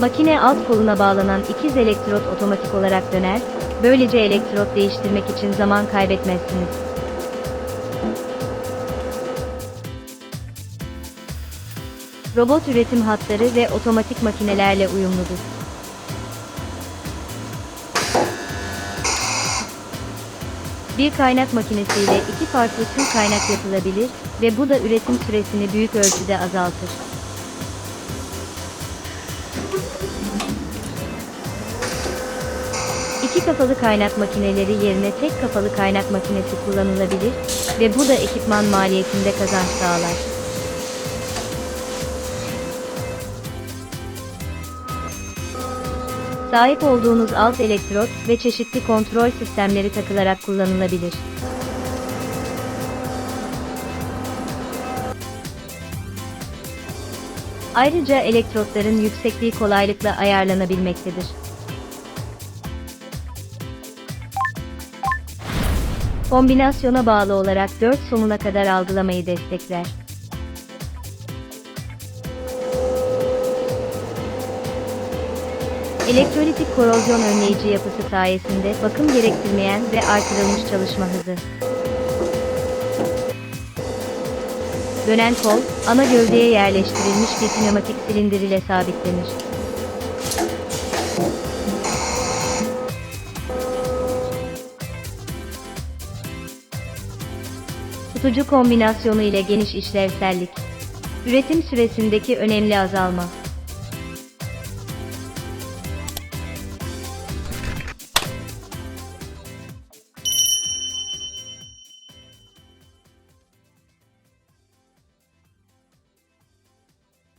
Makine alt koluna bağlanan ikiz elektrot otomatik olarak döner, böylece elektrot değiştirmek için zaman kaybetmezsiniz. Robot üretim hatları ve otomatik makinelerle uyumludur. Bir kaynak makinesiyle iki farklı tür kaynak yapılabilir ve bu da üretim süresini büyük ölçüde azaltır. İki kafalı kaynak makineleri yerine tek kafalı kaynak makinesi kullanılabilir ve bu da ekipman maliyetinde kazanç sağlar. Sahip olduğunuz alt elektrot ve çeşitli kontrol sistemleri takılarak kullanılabilir. Ayrıca elektrotların yüksekliği kolaylıkla ayarlanabilmektedir. Kombinasyona bağlı olarak 4 sonuna kadar algılamayı destekler. Elektrolitik korozyon önleyici yapısı sayesinde bakım gerektirmeyen ve artırılmış çalışma hızı. Dönen kol, ana gövdeye yerleştirilmiş bir pneumatik silindir ile sabitlenir. Tutucu kombinasyonu ile geniş işlevsellik. Üretim süresindeki önemli azalma.